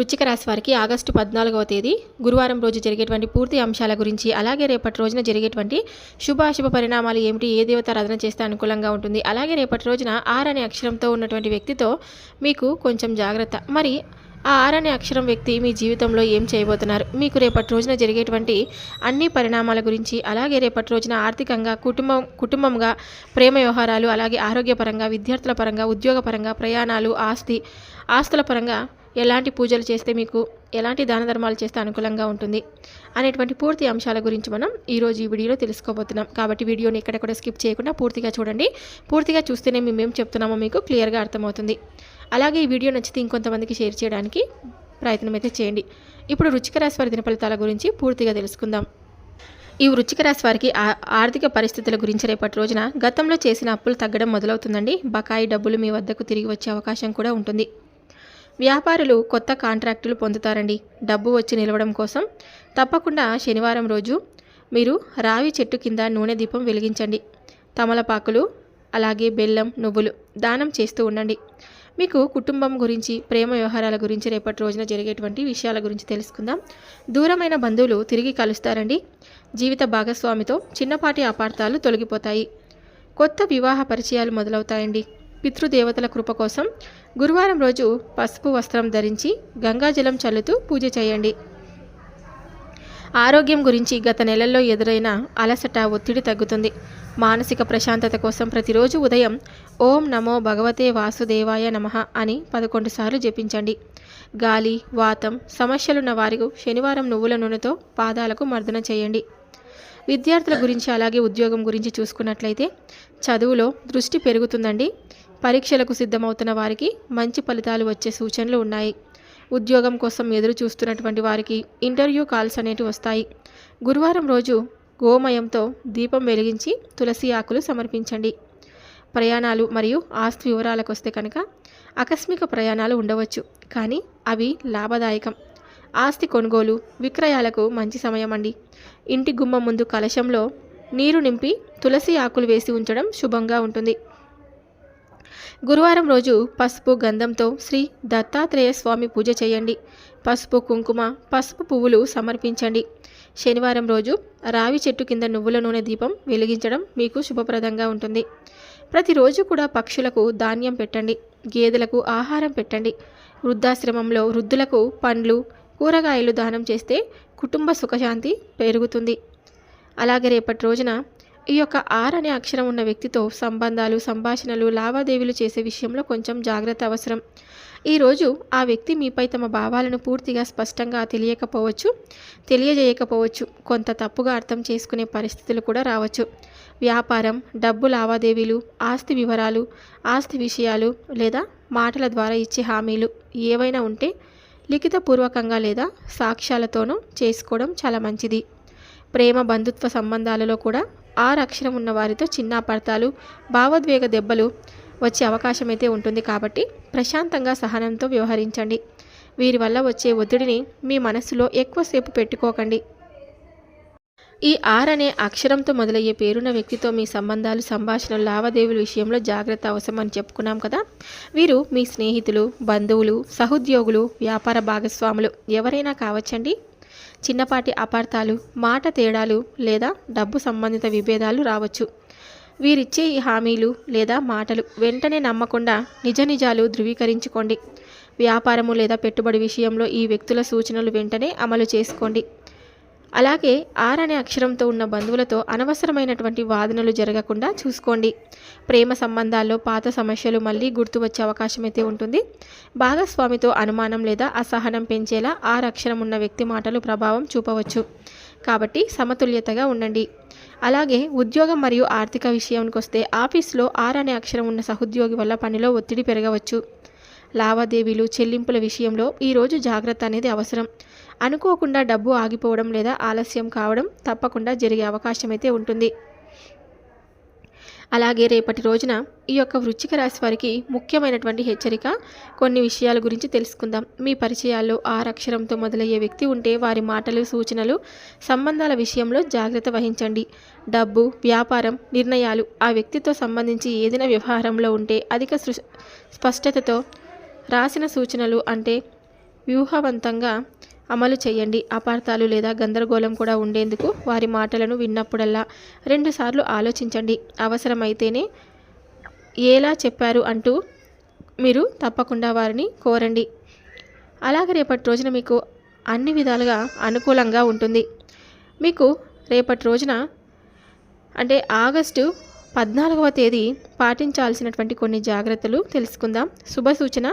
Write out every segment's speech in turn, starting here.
వృచ్చిక రాశి వారికి ఆగస్టు పద్నాలుగవ తేదీ గురువారం రోజు జరిగేటువంటి పూర్తి అంశాల గురించి అలాగే రేపటి రోజున జరిగేటువంటి శుభ అశుభ పరిణామాలు ఏమిటి ఏ దేవత ఆరాధన చేస్తే అనుకూలంగా ఉంటుంది అలాగే రేపటి రోజున ఆర్ అనే అక్షరంతో ఉన్నటువంటి వ్యక్తితో మీకు కొంచెం జాగ్రత్త. మరి ఆ ఆర్ అనే అక్షరం వ్యక్తి మీ జీవితంలో ఏం చేయబోతున్నారు? మీకు రేపటి రోజున జరిగేటువంటి అన్ని పరిణామాల గురించి అలాగే రేపటి రోజున ఆర్థికంగా కుటుంబం కుటుంబంగా ప్రేమ వ్యవహారాలు అలాగే ఆరోగ్యపరంగా విద్యార్థుల పరంగా ఉద్యోగపరంగా ప్రయాణాలు ఆస్తి ఆస్తుల పరంగా ఎలాంటి పూజలు చేస్తే మీకు ఎలాంటి దాన ధర్మాలు చేస్తే అనుకూలంగా ఉంటుంది అనేటువంటి పూర్తి అంశాల గురించి మనం ఈరోజు ఈ వీడియోలో తెలుసుకోబోతున్నాం. కాబట్టి వీడియోని ఎక్కడెక్కడ కూడా స్కిప్ చేయకుండా పూర్తిగా చూడండి. పూర్తిగా చూస్తేనే మేము చెప్తున్నామో మీకు క్లియర్గా అర్థమవుతుంది. అలాగే ఈ వీడియో నచ్చితే ఇంకొంతమందికి షేర్ చేయడానికి ప్రయత్నం అయితే చేయండి. ఇప్పుడు రుచిక రాశి వారి ఫలితాల గురించి పూర్తిగా తెలుసుకుందాం. ఈ వృచ్చిక రాశి వారికి ఆర్థిక పరిస్థితుల గురించి రేపటి రోజున గతంలో చేసిన అప్పులు తగ్గడం మొదలవుతుందండి. బకాయి డబ్బులు మీ వద్దకు తిరిగి వచ్చే అవకాశం కూడా ఉంటుంది. వ్యాపారులు కొత్త కాంట్రాక్టులు పొందుతారండి. డబ్బు వచ్చి నిలవడం కోసం తప్పకుండా శనివారం రోజు మీరు రావి చెట్టు కింద నూనె దీపం వెలిగించండి. తమలపాకులు అలాగే బెల్లం నువ్వులు దానం చేస్తూ ఉండండి. మీకు కుటుంబం గురించి ప్రేమ వ్యవహారాల గురించి రేపటి రోజున జరిగేటువంటి విషయాల గురించి తెలుసుకుందాం. దూరమైన బంధువులు తిరిగి కలుస్తారండి. జీవిత భాగస్వామితో చిన్నపాటి అపార్థాలు తొలగిపోతాయి. కొత్త వివాహ పరిచయాలు మొదలవుతాయండి. పితృదేవతల కృప కోసం గురువారం రోజు పసుపు వస్త్రం ధరించి గంగాజలం చల్లుతూ పూజ చేయండి. ఆరోగ్యం గురించి గత నెలల్లో ఎదురైన అలసట ఒత్తిడి తగ్గుతుంది. మానసిక ప్రశాంతత కోసం ప్రతిరోజు ఉదయం ఓం నమో భగవతే వాసుదేవాయ నమః అని పదకొండు సార్లు జపించండి. గాలి వాతం సమస్యలున్న వారికి శనివారం నువ్వుల నూనెతో పాదాలకు మర్దన చేయండి. విద్యార్థుల గురించి అలాగే ఉద్యోగం గురించి చూసుకున్నట్లయితే చదువులో దృష్టి పెరుగుతుందండి. పరీక్షలకు సిద్ధమవుతున్న వారికి మంచి ఫలితాలు వచ్చే సూచనలు ఉన్నాయి. ఉద్యోగం కోసం ఎదురు చూస్తున్నటువంటి వారికి ఇంటర్వ్యూ కాల్స్ అనేవి వస్తాయి. గురువారం రోజు గోమయంతో దీపం వెలిగించి తులసి ఆకులు సమర్పించండి. ప్రయాణాలు మరియు ఆస్తి వివరాలకు వస్తే కనుక ఆకస్మిక ప్రయాణాలు ఉండవచ్చు కానీ అవి లాభదాయకం. ఆస్తి కొనుగోలు విక్రయాలకు మంచి సమయం అండి ఇంటి గుమ్మం ముందు కలశంలో నీరు నింపి తులసి ఆకులు వేసి ఉంచడం శుభంగా ఉంటుంది. గురువారం రోజు పసుపు గంధంతో శ్రీ దత్తాత్రేయ స్వామి పూజ చేయండి. పసుపు కుంకుమ పసుపు పువ్వులు సమర్పించండి. శనివారం రోజు రావి చెట్టు కింద నువ్వుల నూనె దీపం వెలిగించడం మీకు శుభప్రదంగా ఉంటుంది. ప్రతిరోజు కూడా పక్షులకు ధాన్యం పెట్టండి. గేదెలకు ఆహారం పెట్టండి. వృద్ధాశ్రమంలో వృద్ధులకు పండ్లు కూరగాయలు దానం చేస్తే కుటుంబ సుఖశాంతి పెరుగుతుంది. అలాగే రేపటి రోజున ఈ యొక్క ఆర్ అనే అక్షరం ఉన్న వ్యక్తితో సంబంధాలు సంభాషణలు లావాదేవీలు చేసే విషయంలో కొంచెం జాగ్రత్త అవసరం. ఈరోజు ఆ వ్యక్తి మీపై తమ భావాలను పూర్తిగా స్పష్టంగా తెలియకపోవచ్చు తెలియజేయకపోవచ్చు కొంత తప్పుగా అర్థం చేసుకునే పరిస్థితులు కూడా రావచ్చు. వ్యాపారం డబ్బు లావాదేవీలు ఆస్తి వివరాలు ఆస్తి విషయాలు లేదా మాటల ద్వారా ఇచ్చే హామీలు ఏవైనా ఉంటే లిఖితపూర్వకంగా లేదా సాక్ష్యాలతోనూ చేసుకోవడం చాలా మంచిది. ప్రేమ బంధుత్వ సంబంధాలలో కూడా ఆర్ అక్షరం ఉన్న వారితో చిన్న అపార్థాలు భావోద్వేగ దెబ్బలు వచ్చే అవకాశం అయితే ఉంటుంది కాబట్టి ప్రశాంతంగా సహనంతో వ్యవహరించండి. వీరి వల్ల వచ్చే ఒత్తిడిని మీ మనస్సులో ఎక్కువసేపు పెట్టుకోకండి. ఈ ఆర్ అనే అక్షరంతో మొదలయ్యే పేరున్న వ్యక్తితో మీ సంబంధాలు సంభాషణలు లావాదేవీల విషయంలో జాగ్రత్త అవసరం అని చెప్పుకున్నాం కదా? వీరు మీ స్నేహితులు బంధువులు సహోద్యోగులు వ్యాపార భాగస్వాములు ఎవరైనా కావచ్చండి? చిన్నపాటి అపార్థాలు మాట తేడాలు లేదా డబ్బు సంబంధిత విభేదాలు రావచ్చు. వీరిచ్చే ఈ హామీలు లేదా మాటలు వెంటనే నమ్మకుండా నిజ నిజాలు ధృవీకరించుకోండి. వ్యాపారము లేదా పెట్టుబడి విషయంలో ఈ వ్యక్తుల సూచనలు వెంటనే అమలు చేసుకోండి. అలాగే ఆర్ అనే అక్షరంతో ఉన్న బంధువులతో అనవసరమైనటువంటి వాదనలు జరగకుండా చూసుకోండి. ప్రేమ సంబంధాల్లో పాత సమస్యలు మళ్ళీ గుర్తు వచ్చే అవకాశం అయితే ఉంటుంది. భాగస్వామితో అనుమానం లేదా అసహనం పెంచేలా ఆర్ అక్షరం ఉన్న వ్యక్తి మాటలు ప్రభావం చూపవచ్చు. కాబట్టి సమతుల్యతగా ఉండండి. అలాగే ఉద్యోగం మరియు ఆర్థిక విషయానికి వస్తే ఆఫీస్లో ఆర్ అనే అక్షరం ఉన్న సహోద్యోగి వల్ల పనిలో ఒత్తిడి పెరగవచ్చు. లావాదేవీలు చెల్లింపుల విషయంలో ఈరోజు జాగ్రత్త అనేది అవసరం. అనుకోకుండా డబ్బు ఆగిపోవడం లేదా ఆలస్యం కావడం తప్పకుండా జరిగే అవకాశం అయితే ఉంటుంది. అలాగే రేపటి రోజున ఈ యొక్క వృచ్చిక రాశి వారికి ముఖ్యమైనటువంటి హెచ్చరిక కొన్ని విషయాల గురించి తెలుసుకుందాం. మీ పరిచయాల్లో ఆర్ అక్షరంతో మొదలయ్యే వ్యక్తి ఉంటే వారి మాటలు సూచనలు సంబంధాల విషయంలో జాగ్రత్త వహించండి. డబ్బు వ్యాపారం నిర్ణయాలు ఆ వ్యక్తితో సంబంధించి ఏదైనా వ్యవహారంలో ఉంటే అధిక సృ స్పష్టతతో రాసిన సూచనలు అంటే వ్యూహవంతంగా అమలు చేయండి. అపార్థాలు లేదా గందరగోళం కూడా ఉండేందుకు వారి మాటలను విన్నప్పుడల్లా రెండుసార్లు ఆలోచించండి. అవసరమైతేనే ఎలా చెప్పారు అంటూ మీరు తప్పకుండా వారిని కోరండి. అలాగే రేపటి రోజున మీకు అన్ని విధాలుగా అనుకూలంగా ఉంటుంది. మీకు రేపటి రోజున అంటే ఆగస్టు పద్నాలుగవ తేదీ పాటించాల్సినటువంటి కొన్ని జాగ్రత్తలు తెలుసుకుందాం. శుభ సూచన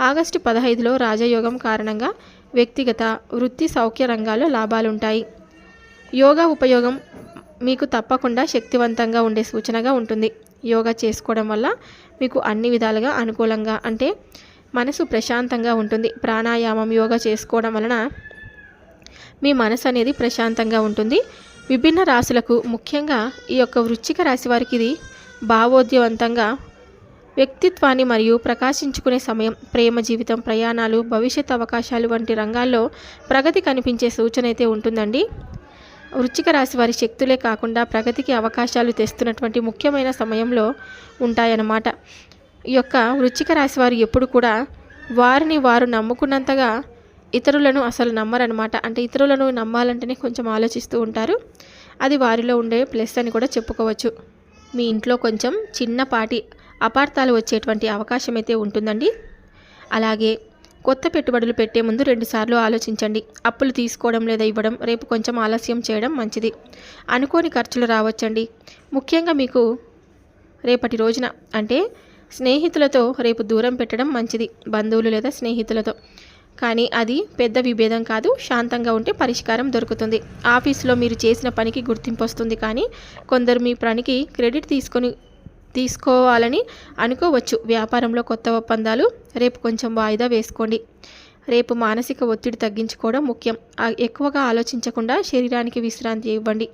ఆగస్టు పదహైదులో రాజయోగం కారణంగా వ్యక్తిగత వృత్తి సౌఖ్య రంగాల్లో లాభాలుంటాయి. యోగా ఉపయోగం మీకు తప్పకుండా శక్తివంతంగా ఉండే సూచనగా ఉంటుంది. యోగా చేసుకోవడం వల్ల మీకు అన్ని విధాలుగా అనుకూలంగా అంటే మనసు ప్రశాంతంగా ఉంటుంది. ప్రాణాయామం యోగా చేసుకోవడం వలన మీ మనసు అనేది ప్రశాంతంగా ఉంటుంది. విభిన్న రాశులకు ముఖ్యంగా ఈ యొక్క వృచ్చిక రాశి వారికి ఇది భావోద్యవంతంగా వ్యక్తిత్వాన్ని మరియు ప్రకాశించుకునే సమయం ప్రేమ జీవితం ప్రయాణాలు భవిష్యత్ అవకాశాలు వంటి రంగాల్లో ప్రగతి కనిపించే సూచన అయితే ఉంటుందండి. వృచ్చిక రాశి వారి శక్తులే కాకుండా ప్రగతికి అవకాశాలు తెస్తున్నటువంటి ముఖ్యమైన సమయంలో ఉంటాయన్నమాట. ఈ యొక్క వృచ్చిక రాశి వారు ఎప్పుడు కూడా వారిని వారు నమ్ముకున్నంతగా ఇతరులను అసలు నమ్మరనమాట అంటే ఇతరులను నమ్మాలంటేనే కొంచెం ఆలోచిస్తూ ఉంటారు. అది వారిలో ఉండే ప్లస్ అని కూడా చెప్పుకోవచ్చు. మీ ఇంట్లో కొంచెం చిన్నపాటి అపార్థాలు వచ్చేటువంటి అవకాశం అయితే ఉంటుందండి. అలాగే కొత్త పెట్టుబడులు పెట్టే ముందు రెండుసార్లు ఆలోచించండి. అప్పులు తీసుకోవడం లేదా ఇవ్వడం రేపు కొంచెం ఆలస్యం చేయడం మంచిది. అనుకోని ఖర్చులు రావచ్చండి. ముఖ్యంగా మీకు రేపటి రోజున అంటే స్నేహితులతో రేపు దూరం పెట్టడం మంచిది బంధువులు లేదా స్నేహితులతో. కానీ అది పెద్ద విభేదం కాదు శాంతంగా ఉంటే పరిష్కారం దొరుకుతుంది. ఆఫీస్లో మీరు చేసిన పనికి గుర్తింపు వస్తుంది కానీ కొందరు మీ పనికి క్రెడిట్ తీసుకొని తీసుకోవాలని అనుకోవచ్చు. వ్యాపారంలో కొత్త ఒప్పందాలు రేపు కొంచెం వాయిదా వేసుకోండి. రేపు మానసిక ఒత్తిడి తగ్గించుకోవడం ముఖ్యం. ఎక్కువగా ఆలోచించకుండా శరీరానికి విశ్రాంతి ఇవ్వండి.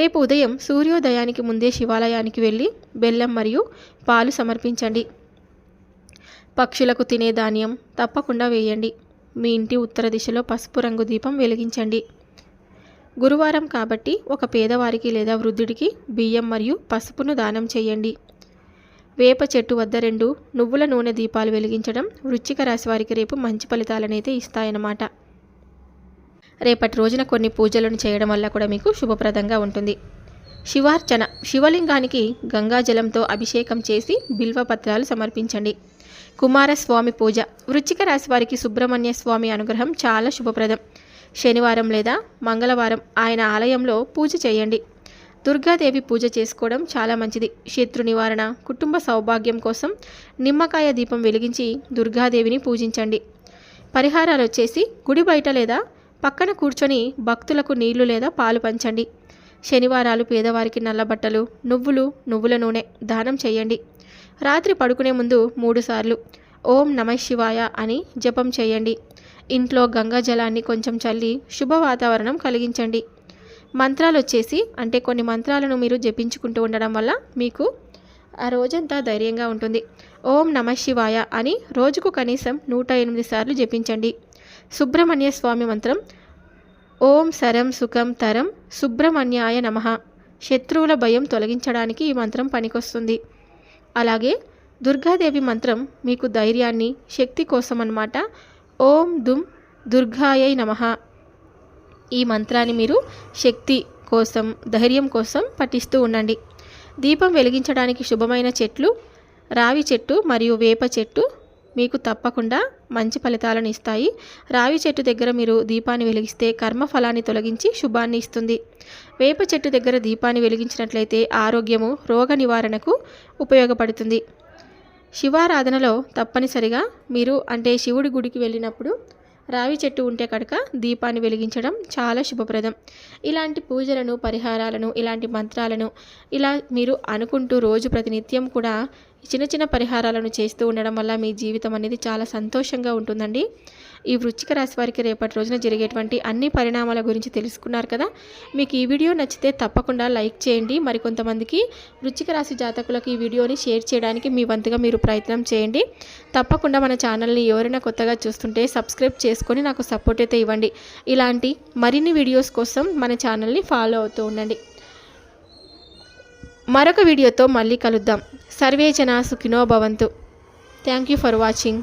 రేపు ఉదయం సూర్యోదయానికి ముందే శివాలయానికి వెళ్ళి బెల్లం మరియు పాలు సమర్పించండి. పక్షులకు తినే ధాన్యం తప్పకుండా వేయండి. మీ ఇంటి ఉత్తర దిశలో పసుపు రంగు దీపం వెలిగించండి. గురువారం కాబట్టి ఒక పేదవారికి లేదా వృద్ధుడికి బియ్యం మరియు పసుపును దానం చేయండి. వేప చెట్టు వద్ద రెండు నువ్వుల నూనె దీపాలు వెలిగించడం వృచ్చిక రాశి వారికి రేపు మంచి ఫలితాలనైతే ఇస్తాయన్నమాట. రేపటి రోజున కొన్ని పూజలను చేయడం వల్ల కూడా మీకు శుభప్రదంగా ఉంటుంది. శివార్చన శివలింగానికి గంగాజలంతో అభిషేకం చేసి బిల్వపత్రాలు సమర్పించండి. కుమారస్వామి పూజ వృచ్చిక రాశి వారికి సుబ్రహ్మణ్య స్వామి అనుగ్రహం చాలా శుభప్రదం. శనివారం లేదా మంగళవారం ఆయన ఆలయంలో పూజ చేయండి. దుర్గాదేవి పూజ చేసుకోవడం చాలా మంచిది. శత్రు నివారణ కుటుంబ సౌభాగ్యం కోసం నిమ్మకాయ దీపం వెలిగించి దుర్గాదేవిని పూజించండి. పరిహారాలు వచ్చేసి గుడి బయట లేదా పక్కన కూర్చొని భక్తులకు నీళ్ళు లేదా పాలు పంచండి. శనివారాలు పేదవారికి నల్లబట్టలు నువ్వులు నువ్వుల నూనె దానం చేయండి. రాత్రి పడుకునే ముందు మూడుసార్లు ఓం నమ శివాయ అని జపం చేయండి. ఇంట్లో గంగా జలాన్ని కొంచెం చల్లి శుభ వాతావరణం కలిగించండి. మంత్రాలు వచ్చేసి అంటే కొన్ని మంత్రాలను మీరు జపించుకుంటూ ఉండడం వల్ల మీకు ఆ రోజంతా ధైర్యంగా ఉంటుంది. ఓం నమ శివాయ అని రోజుకు కనీసం నూట ఎనిమిది సార్లు జపించండి. సుబ్రహ్మణ్య స్వామి మంత్రం ఓం సరం సుఖం తరం సుబ్రహ్మణ్యాయ నమ. శత్రువుల భయం తొలగించడానికి ఈ మంత్రం పనికొస్తుంది. అలాగే దుర్గాదేవి మంత్రం మీకు ధైర్యాన్ని శక్తి కోసం అన్నమాట ఓం దుమ్ దుర్గాయై నమ. ఈ మంత్రాన్ని మీరు శక్తి కోసం ధైర్యం కోసం పఠిస్తూ ఉండండి. దీపం వెలిగించడానికి శుభమైన చెట్లు రావి చెట్టు మరియు వేప చెట్టు మీకు తప్పకుండా మంచి ఫలితాలను ఇస్తాయి. రావి చెట్టు దగ్గర మీరు దీపాన్ని వెలిగిస్తే కర్మఫలాన్ని తొలగించి శుభాన్ని ఇస్తుంది. వేప చెట్టు దగ్గర దీపాన్ని వెలిగించినట్లయితే ఆరోగ్యము రోగ నివారణకు ఉపయోగపడుతుంది. శివారాధనలో తప్పనిసరిగా మీరు అంటే శివుడి గుడికి వెళ్ళినప్పుడు రావి చెట్టు ఉంటే కనుక దీపాన్ని వెలిగించడం చాలా శుభప్రదం. ఇలాంటి పూజలను పరిహారాలను ఇలాంటి మంత్రాలను ఇలా మీరు అనుకుంటూ రోజు ప్రతినిత్యం కూడా చిన్న చిన్న పరిహారాలను చేస్తూ ఉండడం వల్ల మీ జీవితం అనేది చాలా సంతోషంగా ఉంటుందండి. ఈ వృచ్చిక రాశి వారికి రేపటి రోజున జరిగేటువంటి అన్ని పరిణామాల గురించి తెలుసుకున్నారు కదా. మీకు ఈ వీడియో నచ్చితే తప్పకుండా లైక్ చేయండి. మరికొంతమందికి వృచ్చిక రాశి జాతకులకు ఈ వీడియోని షేర్ చేయడానికి మీ వంతుగా మీరు ప్రయత్నం చేయండి. తప్పకుండా మన ఛానల్ని ఎవరైనా కొత్తగా చూస్తుంటే సబ్స్క్రైబ్ చేసుకొని నాకు సపోర్ట్ అయితే ఇవ్వండి. ఇలాంటి మరిన్ని వీడియోస్ కోసం మన ఛానల్ని ఫాలో అవుతూ ఉండండి. మరొక వీడియోతో మళ్ళీ కలుద్దాం. సర్వేజన సుఖినో భవంతు. Thank you for watching